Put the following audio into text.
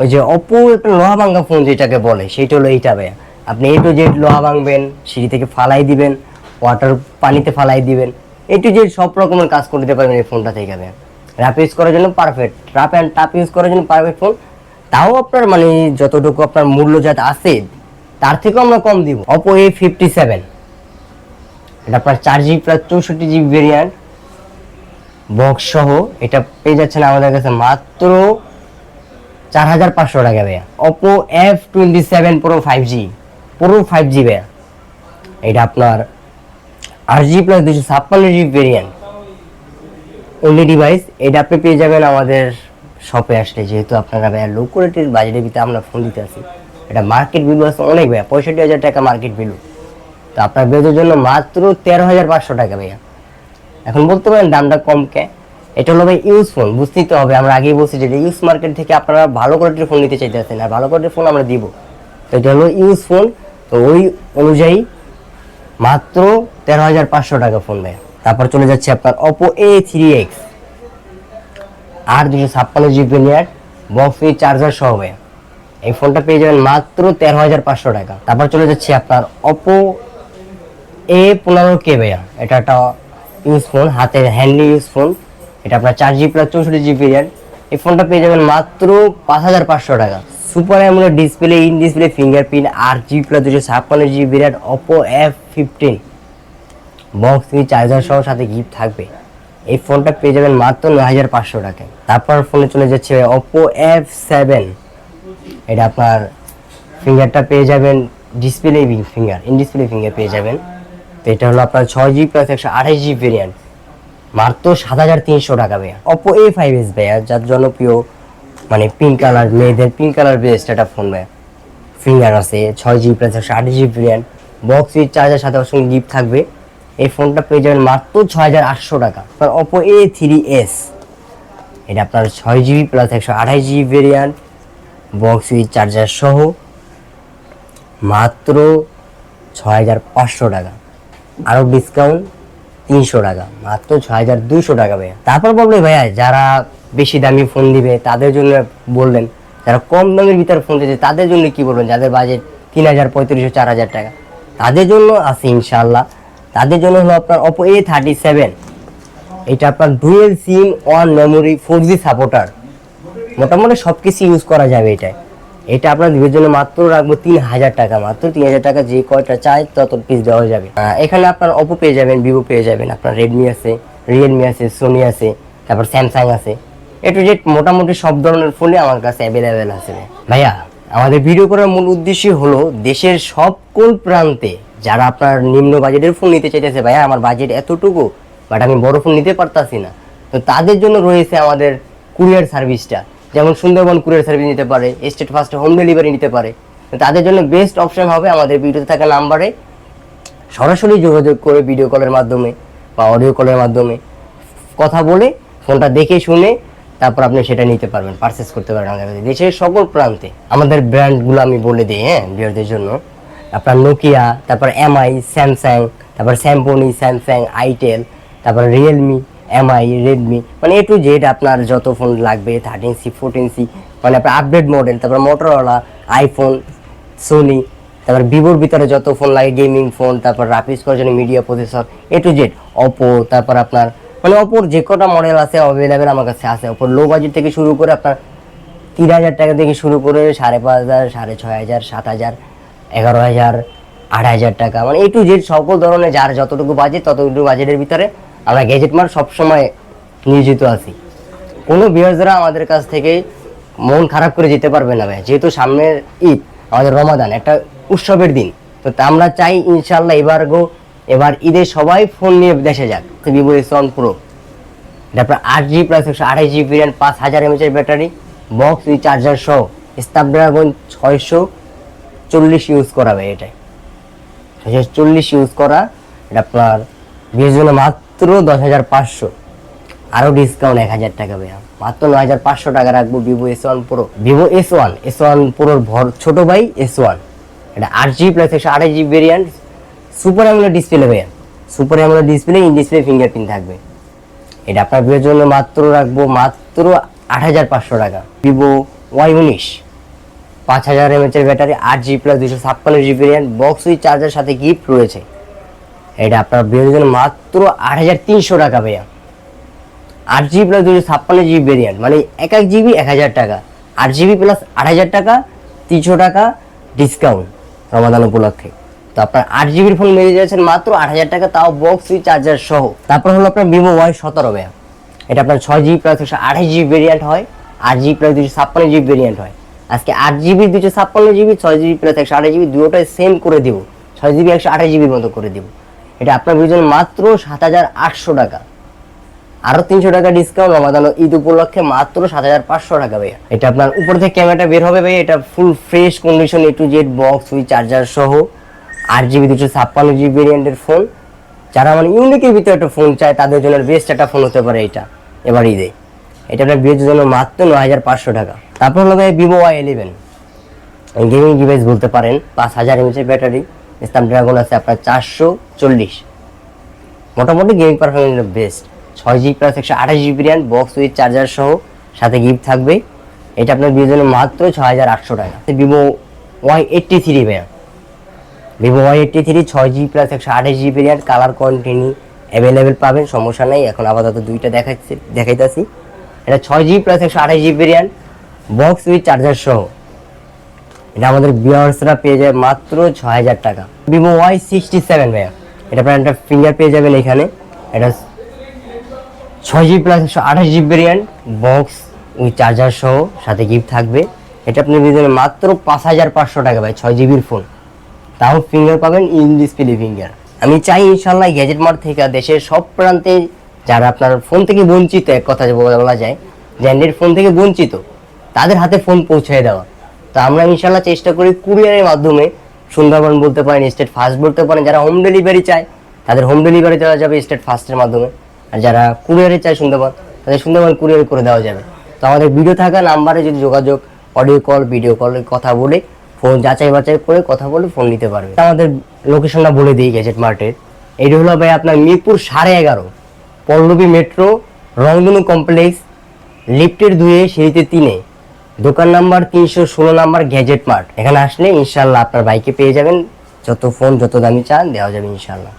ওই যে অপো একটা লোহা ভাঙ্গা ফোন যেটাকে বলে সেটা হলো এইটা ভাইয়া। আপনি এ টু জেড লোহা ভাঙবেন, সিঁড়ি থেকে ফালাই দিবেন ওয়াটার পানিতে ফালাই দিবেন। এ টু জেড সব রকমের কাজ করে দিতে পারবেন এই ফোনটা থেকে ভাইয়া। র্যাপ ইউজ করার জন্য perfect wrap and tap use করার জন্য পারফেক্ট ফোন তাও আপনার মানে যতটুকু আপনার মূল্য যাতে আছে, তার থেকেও আমরা কম দিব। অপো এ ফিফটি সেভেন এটা আপনার চার জিবি প্লাস চৌষট্টি জিবি ভেরিয়েন্ট বক্স সহ এটা পেয়ে যাচ্ছেন আমাদের কাছে মাত্র চার হাজার পাঁচশো টাকা ভাইয়া। Oppo F twenty seven pro five G পুরো ফাইভ জি ভাইয়া। এটা আপনার আট জি প্লাস দুশো ছাপ্পান্ন জিবি ভেরিয়েন্ট অনলি ডিভাইস এটা আপনি পেয়ে যাবেন আমাদের শপে আসলে। যেহেতু আপনারা ভাইয়া লো কোয়ালিটির বাজেটের ভিতরে আমরা ফোন দিতে আসি এটা মার্কেট ভ্যালু আছে অনেক ভাইয়া, পঁয়ষট্টি হাজার টাকা মার্কেট ভ্যালু তো আপনার বেদের জন্য মাত্র তেরো হাজার পাঁচশো টাকা ভাইয়া। এখন বলতে পারেন দামটা কম কে এটা হলো ভাই ইউজ ফোন, বুঝতেই তো হবে। আমরা আগেই বলছি যে ইউজ মার্কেট থেকে আপনারা ভালো কোয়ালিটির ফোন নিতে চাইতেছেন আর ভালো কোয়ালিটির ফোন আমরা দিব। তো এটা হলো ইউজ ফোন, তো ওই অনুযায়ী মাত্র তেরো হাজার পাঁচশো টাকা ফোন দেয় তারপর চলে যাচ্ছে আপনার অপো এ থ্রি এক্স আর দুশো ছাপ্পান্ন জিবি ভেরিয়েন্ট বক্স চার্জার সহ ভাইয়া। এই ফোনটা পেয়ে যাবেন মাত্র তেরো হাজার পাঁচশো টাকা। তারপর চলে যাচ্ছে আপনার অপো এ পনেরো কে ভাইয়া। এটা একটা ইউজ ফোন হাতের হ্যান্ডলি ইউজ ফোন এটা আপনার চার জিবি প্লাস চৌষট্টি জিবি ভেরিয়েন্ট এই ফোনটা পেয়ে যাবেন মাত্র পাঁচ হাজার পাঁচশো টাকা। Super AMOLED display in display fingerprint R GB plus দুশো ছাপ্পান্ন GB variant Oppo F fifteen box থেকে চার্জার সহ সাথে গিফট থাকবে। এই ফোনটা পেয়ে যাবেন মাত্র নয় হাজার পাঁচশো টাকায়। তারপর ফোনে চলে যাচ্ছে ওপো এফ সেভেন এটা আপনার ফিঙ্গারটা পেয়ে যাবেন display finger in display finger পেয়ে যাবেন। তো এটা হলো আপনার ছয় জিবি প্লাস একশো আঠাশ জিবি ভেরিয়েন্ট মাত্র সাত হাজার তিনশো টাকা ভাইয়া। অপো এ ফাইভ এস ভাইয়া, যার জনপ্রিয় মানে পিঙ্ক কালার মেয়েদের পিঙ্ক কালার বেস্ট একটা ফোন ভাইয়া। ফিঙ্গার আছে, ছয় জিবি প্লাস একশো আট জিবি ভেরিয়েন্ট বক্স চার্জার সাথে ওর সঙ্গে গিফট থাকবে। এই ফোনটা পেয়ে যাবেন মাত্র ছয় হাজার আটশো টাকা। আপনার অপো এ থ্রি এস এটা আপনার ছয় জিবি প্লাস একশো আঠাশ GB variant box with charger সহ মাত্র ছয় হাজার পাঁচশো টাকা। আরও ডিসকাউন্ট তিনশো টাকা, মাত্র ছয় হাজার দুইশো টাকা ভাইয়া। তারপর বলবে, ভাইয়া, যারা বেশি দামি ফোন দিবে, তাদের জন্য বললেন, যারা কম দামের ভিতরে ফোন দিচ্ছে তাদের জন্য কি বলবেন? যাদের বাজেট তিন হাজার পঁয়ত্রিশশো চার হাজার টাকা। তাদের জন্য আছে ইনশাল্লাহ তাদের জন্য হলো আপনার অপো এ থার্টি সেভেন এটা আপনার dual SIM one memory four G supporter মোটামুটি সব কিছু ইউজ করা যাবে এটায়। এটা আপনার দিবের জন্য মাত্র রাখব তিন হাজার টাকা, মাত্র তিন হাজার টাকা যে কয়টা চাই তত পিস দেওয়া যাবে। এখানে আপনার অপো পেয়ে যাবেন ভিভো পেয়ে যাবেন, আপনার রেডমি আছে রিয়েলমি আছে সোনি আছে, তারপর স্যামসাং আছে। এ টু জেড মোটামুটি সব ধরনের ফোনই আমার কাছে অ্যাভেলেবেল আছে ভাইয়া, আমাদের ভিডিও করার মূল উদ্দেশ্য হলো দেশের সকল প্রান্তে যারা আপনার নিম্ন বাজেটের ফোন নিতে চাইতেছে, ভাইয়া, আমার বাজেট এতটুকু বাট আমি বড় ফোন নিতে পারতাছি না। তো তাদের জন্য রয়েছে আমাদের কুরিয়ার সার্ভিসটা যেমন সুন্দরবন কুরিয়ার সার্ভিস নিতে পারে, স্টেট ফার্স্ট হোম ডেলিভারি নিতে পারে তাদের জন্য বেস্ট অপশন হবে আমাদের ভিডিওতে থাকা নাম্বারে সরাসরি যোগাযোগ করে ভিডিও কলের মাধ্যমে বা অডিও কলের মাধ্যমে কথা বলে, ফোনটা দেখে শুনে তারপর আপনি সেটা নিতে পারবেন পারচেস করতে পারবেন আমাদের। দেশের সকল প্রান্তে আমাদের ব্র্যান্ডগুলো আমি বলে দিই হ্যাঁ বিয়ারদের জন্য আপনার নোকিয়া তারপর এমআই স্যামসাং তারপর স্যামপনি স্যামসাং আইটেল তারপর রিয়েলমি এমআই রেডমি মানে এ টু জেড আপনার যত ফোন লাগবে থার্টিন সি ফোরটিন সি মানে আপনার আপডেট মডেল তারপর মোটরওয়ালা আইফোন সোনি তারপর ভিভোর ভিতরে যত ফোন লাগে গেমিং ফোন তারপর রাপিস করার media processor A to Z Oppo তারপর আপনার মানে অপোর যে কটা মডেল আছে অ্যাভেলেবেল আমার কাছে আছে। অপোর লো বাজেট থেকে শুরু করে আপনার তিন হাজার টাকা থেকে শুরু করে সাড়ে পাঁচ হাজার, সাড়ে ছয় হাজার, সাত হাজার, এগারো হাজার, আট হাজার টাকা। মানে এ টু জেড সকল ধরনের যার যতটুকু বাজেট ততটুকু বাজেটের ভিতরে আমরা গ্যাজেট মার সবসময় নিয়োজিত আছি। কোনো বিয়ার্সরা আমাদের কাছ থেকে মন খারাপ করে যেতে পারবে না ভাই। যেহেতু সামনের ঈদ, আমাদের রমাদান, একটা উৎসবের দিন। তো আমরা চাই ইনশাল্লাহ এবার গো, এবার ঈদে সবাই ফোন নিয়ে দেশে যাক। ভিভো এস ওয়ান প্রো এটা আপনার আট জিবি প্লাস একশো আঠাশ জিবি ভেরিয়েন্ট পাঁচ হাজার এমএচের ব্যাটারি বক্স উইথ চার্জার সহ স্ন্যাপড্রাগন ছয়শো চল্লিশ ইউজ করা ভাই এটাই। ছয়শো চল্লিশ ইউজ করা, এটা আপনার বিয়ের জন্য মাত্র দশ হাজার পাঁচশো। আরও ডিসকাউন্ট এক হাজার টাকা ভাইয়া। মাত্র নয় হাজার পাঁচশো টাকা রাখব Vivo S one pro Vivo S one S one প্রোর ভর ছোট ভাই এস ওয়ান এটা আট জিবি প্লাস একশো আঠাশ GB variant super AMOLED display ভাইয়া। Super AMOLED display in display fingerprint থাকবে। এটা আপনার বিয়ের জন্য মাত্র রাখব মাত্র আট হাজার পাঁচশো টাকা। ভিভো ওয়াই উনিশ। পাঁচ হাজার এমএচের ব্যাটারি আট জিবি প্লাস দুশো ছাপ্পান্ন GB RAM box with charger সাথে গিফট রয়েছে। এটা আপনার বিয়ের জন্য মাত্র আট হাজার তিনশো টাকা ভাইয়া। আট জিবি প্লাস দুশো ছাপ্পান্ন জিবি ভেরিয়েন্ট মানে এক এক জিবি এক হাজার টাকা। আট জিবি প্লাস আট হাজার টাকা, তিনশো টাকা ডিসকাউন্ট রমাদান উপলক্ষে। তো আপনার আট জিবির ফোন মেরে যাচ্ছেন মাত্র আট হাজার টাকা, তাও বক্স উইথ চার্জার সহ। তারপর হলো আপনার ভিভো ওয়াই সতেরো ভাইয়া। এটা আপনার ছয় জিবি প্লাস একশো আঠাশ জিবি ভেরিয়েন্ট হয়, আট জিবি প্লাস দুশো ছাপ্পান্ন জিবি ভেরিয়েন্ট হয়। আজকে আট জিবি দুশো ছাপ্পান্ন জিবি, ছয় জিবি প্লাস একশো আঠাশ জিবি দুটোটাই সেম করে দিব। ছয় জিবি, একশো আঠাশ জিবির মতো করে দিব। এটা আপনার বিজন মাত্র সাত হাজার আটশো টাকা। আরও তিনশো টাকা ডিসকাউন্ট রমাদান ঈদ উপলক্ষে মাত্র সাত হাজার পাঁচশো টাকা ভাইয়া। এটা আপনার উপর থেকে ক্যামেরাটা বের হবে ভাই এটা full fresh condition A to Z box with charger সহ আট জিবি দুশো ছাপ্পান্ন জিবি ভেরিয়েন্টের ফোন যারা মানে ইউনিকের ভিতরে একটা ফোন চায়, তাদের জন্য বেস্ট একটা ফোন হতে পারে এটা এবার ঈদে। এটা আপনার বিয়ের জন্য মাত্র নয় হাজার পাঁচশো টাকা। তারপর হলো ভাই Vivo Y eleven gaming device বলতে পারেন, পাঁচ হাজার এমএচের ব্যাটারি স্ন্যাপড্রাগন আছে আপনার চারশো চল্লিশ। মোটামুটি গেমিং পারফরমেন্স বেস্ট ছয় জিবি প্লাস একশো আঠাশ GB RAM box with charger সহ সাথে গিফট থাকবে। এটা আপনার বিয়ের জন্য মাত্র ছয় হাজার আটশো টাকা। ভিভো ওয়াই এইট্টি থ্রি ভাইয়া। ভিভো ওয়াই এইট্টি থ্রি ছয় জিবি প্লাস একশো আঠাশ GB RAM colour continue available পাবেন, সমস্যা নেই। এখন আপাতত দুইটা দেখাচ্ছি দেখাইতেছি। এটা ছয় জিবি প্লাস একশো আঠাশ GB RAM box with charger সহ। এটা আমাদের ভিউয়ার্সরা পেয়ে যায় মাত্র ছ হাজার টাকা। ভিভো ওয়াই সিক্সটি সেভেন ভাইয়া। এটা আপনার একটা ফিঙ্গার পেয়ে যাবেন এখানে। এটা ছয় জিবি প্লাস একশো আঠাশ GB variant box with charger সহ, সাথে গিফট থাকবে। এটা আপনি পেয়ে মাত্র পাঁচ হাজার পাঁচশো টাকা ভাই, ছয় জিবির ফোন তাও ফিঙ্গার পাবেন ইন ডিসপ্লে ফিঙ্গার আমি চাই ইনশাল্লাহ গ্যাজেট মার্ট থেকে দেশের সব প্রান্তে যারা আপনার ফোন থেকে বঞ্চিত, এক কথা বলা যায় যে অ্যান্ড্রয়েড ফোন থেকে বঞ্চিত, তাদের হাতে ফোন পৌঁছে দেওয়া। তো আমরা ইনশাল্লাহ চেষ্টা করি কুরিয়ারের মাধ্যমে সুন্দরবন বলতে পারেন স্টেট ফাস্ট বলতে পারেন, যারা হোম ডেলিভারি চায়, তাদের হোম ডেলিভারি দেওয়া যাবে স্টেট ফাস্টের মাধ্যমে। আর যারা কুরিয়ারে চায় সুন্দরবন, তাদের সুন্দরবন কুরিয়ার করে দেওয়া যাবে। তো আমাদের ভিডিও থাকা নাম্বারে যদি যোগাযোগ অডিও কল ভিডিও কলে কথা বলে ফোন যাচাই বাছাই করে কথা বলে ফোন নিতে পারবে। আমাদের লোকেশনটা বলে দিই গ্যাজেট মার্টের এটি হলো ভাই আপনার মিরপুর সাড়ে এগারো, পল্লবী মেট্রো রংধনু কমপ্লেক্স লিফটের দুয়ে সিঁড়িতে তিনে। দোকান নাম্বার তিনশো ষোলো নাম্বার গ্যাজেট মার্ট। এখানে আসলে ইনশাল্লাহ আপনার বাইকে পেয়ে যাবেন। যত ফোন যত দামি চান, দেওয়া যাবে ইনশাল্লাহ।